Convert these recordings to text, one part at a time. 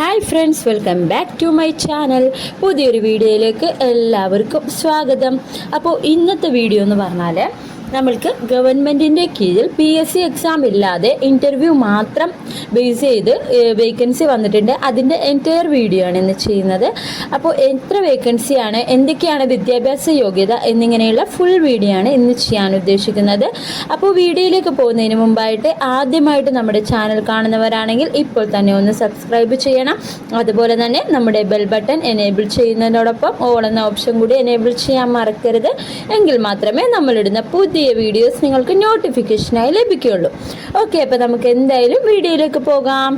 Hi friends welcome back to my channel പുതിയൊരു വീഡിയോയിലേക്ക് എല്ലാവർക്കും സ്വാഗതം. അപ്പോൾ ഇന്നത്തെ വീഡിയോ എന്ന് പറഞ്ഞാൽ നമ്മൾക്ക് ഗവൺമെന്റിന്റെ കീഴിൽ പി എസ് സി എക്സാം ഇല്ലാതെ ഇന്റർവ്യൂ മാത്രം ബേസ് ചെയ്ത് വേക്കൻസി വന്നിട്ടുണ്ട്. അതിന്റെ എന്റയർ വീഡിയോ ആണ് ഇന്ന് ചെയ്യുന്നത്. അപ്പോൾ എത്ര വേക്കൻസിയാണ് എന്തൊക്കെയാണ് വിദ്യാഭ്യാസ യോഗ്യത എന്നിങ്ങനെയുള്ള ഫുൾ വീഡിയോ ആണ് ഇന്ന് ചെയ്യാൻ ഉദ്ദേശിക്കുന്നത്. അപ്പോൾ വീഡിയോയിലേക്ക് പോകുന്നതിന് മുമ്പായിട്ട് ആദ്യമായിട്ട് നമ്മുടെ ചാനൽ കാണുന്നവരാണെങ്കിൽ ഇപ്പോൾ തന്നെ ഒന്ന് സബ്സ്ക്രൈബ് ചെയ്യണം. അതുപോലെ തന്നെ നമ്മുടെ ബെൽ ബട്ടൺ എനേബിൾ ചെയ്യുന്നതിനോടൊപ്പം ഓൾ എന്ന ഓപ്ഷൻ കൂടി എനേബിൾ ചെയ്യാൻ മറക്കരുത്. എങ്കിൽ മാത്രമേ നമ്മളിടുന്ന പുതിയ വീഡിയോസ് നിങ്ങൾക്ക് നോട്ടിഫിക്കേഷനായി ലഭിക്കുകയുള്ളൂ. ഓക്കെ അപ്പോൾ നമുക്ക് എന്തായാലും വീഡിയോയിലേക്ക് പോകാം.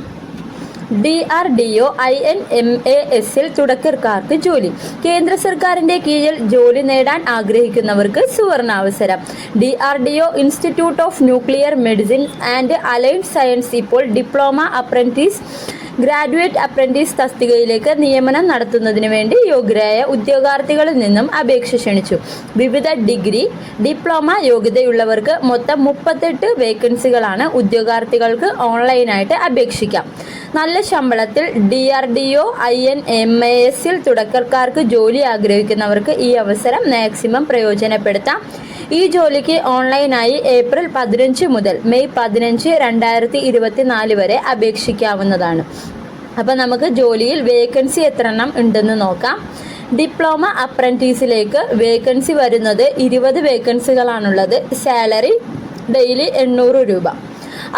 D R D O I N M A എസിൽ തുടക്കക്കാർക്ക് ജോലി. കേന്ദ്ര സർക്കാരിന്റെ കീഴിൽ ജോലി നേടാൻ ആഗ്രഹിക്കുന്നവർക്ക് സുവർണാവസരം. D R D O institute of nuclear medicine and allied science ഇപ്പോൾ ഡിപ്ലോമ അപ്രന്റീസ് ഗ്രാജുവേറ്റ് അപ്രന്റീസ് തസ്തികയിലേക്ക് നിയമനം നടത്തുന്നതിന് വേണ്ടി യോഗ്യരായ ഉദ്യോഗാർത്ഥികളിൽ നിന്നും അപേക്ഷ ക്ഷണിച്ചു. വിവിധ ഡിഗ്രി ഡിപ്ലോമ യോഗ്യതയുള്ളവർക്ക് മൊത്തം മുപ്പത്തെട്ട് വേക്കൻസികളാണ് ഉദ്യോഗാർത്ഥികൾക്ക് ഓൺലൈനായിട്ട് അപേക്ഷിക്കാം. നല്ല ശമ്പളത്തിൽ D R D O I N M A എസിൽ തുടക്കക്കാർക്ക് ജോലി ആഗ്രഹിക്കുന്നവർക്ക് ഈ അവസരം മാക്സിമം പ്രയോജനപ്പെടുത്താം. ഈ ജോലിക്ക് ഓൺലൈനായി ഏപ്രിൽ പതിനഞ്ച് മുതൽ മെയ് പതിനഞ്ച് രണ്ടായിരത്തി ഇരുപത്തിനാല് വരെ അപേക്ഷിക്കാവുന്നതാണ്. അപ്പോൾ നമുക്ക് ജോലിയിൽ വേക്കൻസി എത്ര എണ്ണം ഉണ്ടെന്ന് നോക്കാം. ഡിപ്ലോമ അപ്രന്റീസിലേക്ക് വേക്കൻസി വരുന്നത് ഇരുപത് വേക്കൻസികളാണുള്ളത്. സാലറി ഡെയിലി എണ്ണൂറ് രൂപ.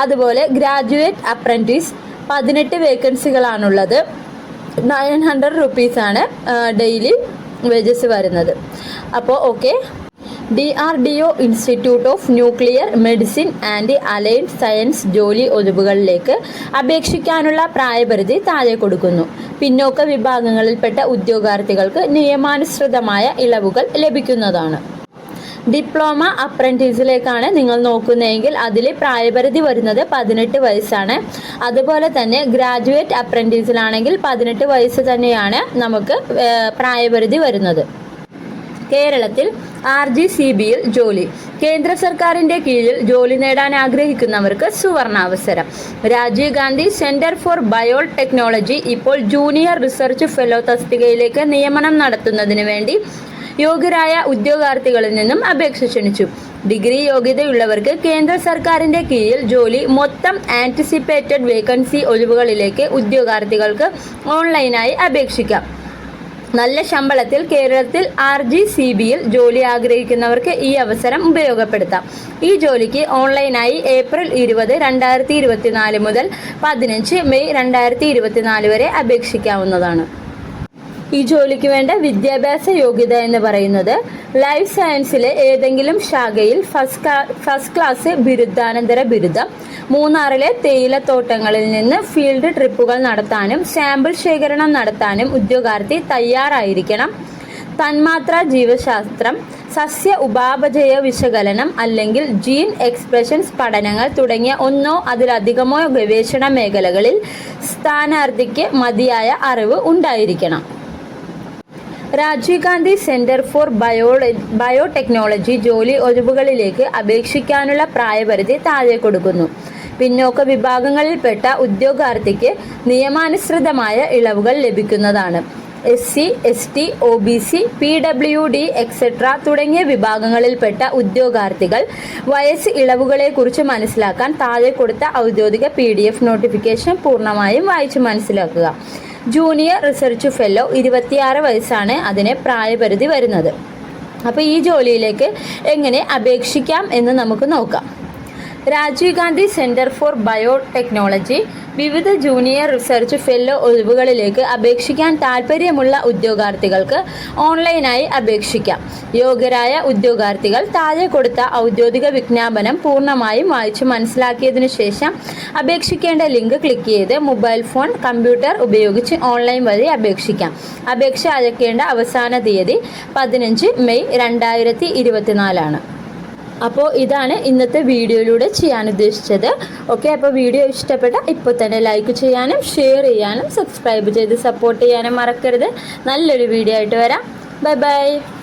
അതുപോലെ ഗ്രാജുവേറ്റ് അപ്രന്റീസ് പതിനെട്ട് വേക്കൻസികളാണുള്ളത്. നയൻ ഹൺഡ്രഡ് റുപ്പീസാണ് ഡെയിലി വേജസ് വരുന്നത്. അപ്പോൾ okay. D R D O institute of nuclear medicine and allied science ജോലി ഒഴിവുകളിലേക്ക് അപേക്ഷിക്കാനുള്ള പ്രായപരിധി താഴെ കൊടുക്കുന്നു. പിന്നോക്ക വിഭാഗങ്ങളിൽപ്പെട്ട ഉദ്യോഗാർത്ഥികൾക്ക് നിയമാനുസൃതമായ ഇളവുകൾ ലഭിക്കുന്നതാണ്. ഡിപ്ലോമ അപ്രന്റീസിലേക്കാണ് നിങ്ങൾ നോക്കുന്നതെങ്കിൽ അതിൽ പ്രായപരിധി വരുന്നത് പതിനെട്ട് വയസ്സാണ്. അതുപോലെ തന്നെ ഗ്രാജുവേറ്റ് അപ്രന്റീസിലാണെങ്കിൽ പതിനെട്ട് വയസ്സ് തന്നെയാണ് നമുക്ക് പ്രായപരിധി വരുന്നത്. കേരളത്തിൽ ആർ ജി സി ബിയിൽ ജോലി. കേന്ദ്ര സർക്കാരിന്റെ കീഴിൽ ജോലി നേടാൻ ആഗ്രഹിക്കുന്നവർക്ക് സുവർണാവസരം. Rajiv Gandhi centre for biotechnology ഇപ്പോൾ ജൂനിയർ റിസർച്ച് ഫെലോ തസ്തികയിലേക്ക് നിയമനം നടത്തുന്നതിന് വേണ്ടി യോഗ്യരായ ഉദ്യോഗാർത്ഥികളിൽ നിന്നും അപേക്ഷ ക്ഷണിച്ചു. ഡിഗ്രി യോഗ്യതയുള്ളവർക്ക് കേന്ദ്ര സർക്കാരിന്റെ കീഴിൽ ജോലി മൊത്തം ആന്റിസിപ്പേറ്റഡ് വേക്കൻസി ഒഴിവുകളിലേക്ക് ഉദ്യോഗാർത്ഥികൾക്ക് ഓൺലൈനായി അപേക്ഷിക്കാം. നല്ല ശമ്പളത്തിൽ കേരളത്തിൽ ആർ ജി സി ബിയിൽ ജോലി ആഗ്രഹിക്കുന്നവർക്ക് ഈ അവസരം ഉപയോഗപ്പെടുത്താം. ഈ ജോലിക്ക് ഓൺലൈനായി ഏപ്രിൽ ഇരുപത് രണ്ടായിരത്തി ഇരുപത്തിനാല് മുതൽ പതിനഞ്ച് മെയ് രണ്ടായിരത്തി ഇരുപത്തിനാല് വരെ അപേക്ഷിക്കാവുന്നതാണ്. ഈ ജോലിക്ക് വേണ്ട വിദ്യാഭ്യാസ യോഗ്യത എന്ന് പറയുന്നത് ലൈഫ് സയൻസിലെ ഏതെങ്കിലും ശാഖയിൽ ഫസ്റ്റ് ക്ലാസ് ബിരുദാനന്തര ബിരുദം മൂന്നാറിലെ തേയിലത്തോട്ടങ്ങളിൽ നിന്ന് ഫീൽഡ് ട്രിപ്പുകൾ നടത്താനും സാമ്പിൾ ശേഖരണം നടത്താനും ഉദ്യോഗാർത്ഥി തയ്യാറായിരിക്കണം. തന്മാത്ര ജീവശാസ്ത്രം സസ്യ ഉപാപചയ വിശകലനം അല്ലെങ്കിൽ ജീൻ എക്സ്പ്രഷൻസ് പഠനങ്ങൾ തുടങ്ങിയ ഒന്നോ അതിലധികമോ ഗവേഷണ മേഖലകളിൽ സ്ഥാനാർത്ഥിക്ക് മതിയായ അറിവ് ഉണ്ടായിരിക്കണം. Rajiv Gandhi centre for biology biotechnology ജോലി ഒഴിവുകളിലേക്ക് അപേക്ഷിക്കാനുള്ള പ്രായപരിധി താഴെ കൊടുക്കുന്നു. പിന്നോക്ക വിഭാഗങ്ങളിൽപ്പെട്ട ഉദ്യോഗാർത്ഥിക്ക് നിയമാനുസൃതമായ ഇളവുകൾ ലഭിക്കുന്നതാണ്. S C S T O B C P W D etcetera തുടങ്ങിയ വിഭാഗങ്ങളിൽപ്പെട്ട ഉദ്യോഗാർത്ഥികൾ വയസ്സ് ഇളവുകളെക്കുറിച്ച് മനസ്സിലാക്കാൻ താഴെ കൊടുത്ത ഔദ്യോഗിക പി ഡി എഫ് നോട്ടിഫിക്കേഷൻ പൂർണമായും വായിച്ചു മനസ്സിലാക്കുക. ജൂനിയർ റിസർച്ച് ഫെല്ലോ ഇരുപത്തിയാറ് വയസ്സാണ് അതിന് പ്രായപരിധി വരുന്നത്. അപ്പോൾ ഈ ജോലിയിലേക്ക് എങ്ങനെ അപേക്ഷിക്കാം എന്ന് നമുക്ക് നോക്കാം. Rajiv Gandhi centre for biotechnology വിവിധ ജൂനിയർ റിസർച്ച് ഫെല്ലോ ഒഴിവുകളിലേക്ക് അപേക്ഷിക്കാൻ താൽപ്പര്യമുള്ള ഉദ്യോഗാർത്ഥികൾക്ക് ഓൺലൈനായി അപേക്ഷിക്കാം. യോഗ്യരായ ഉദ്യോഗാർത്ഥികൾ താഴെ കൊടുത്ത ഔദ്യോഗിക വിജ്ഞാപനം പൂർണമായും വായിച്ചു മനസ്സിലാക്കിയതിനു ശേഷം അപേക്ഷിക്കേണ്ട ലിങ്ക് ക്ലിക്ക് ചെയ്ത് മൊബൈൽ ഫോൺ കമ്പ്യൂട്ടർ ഉപയോഗിച്ച് ഓൺലൈൻ വഴി അപേക്ഷിക്കാം. അപേക്ഷ അയക്കേണ്ട അവസാന തീയതി പതിനഞ്ച് മെയ് രണ്ടായിരത്തി ഇരുപത്തിനാലാണ്. അപ്പോൾ ഇതാണ് ഇന്നത്തെ വീഡിയോയിലൂടെ ചെയ്യാൻ ഉദ്ദേശിച്ചത്. ഓക്കെ അപ്പോൾ വീഡിയോ ഇഷ്ടപ്പെട്ട ഇപ്പോൾ തന്നെ ലൈക്ക് ചെയ്യാനും ഷെയർ ചെയ്യാനും സബ്സ്ക്രൈബ് ചെയ്ത് സപ്പോർട്ട് ചെയ്യാനും മറക്കരുത്. നല്ലൊരു വീഡിയോ ആയിട്ട് വരാം. Bye bye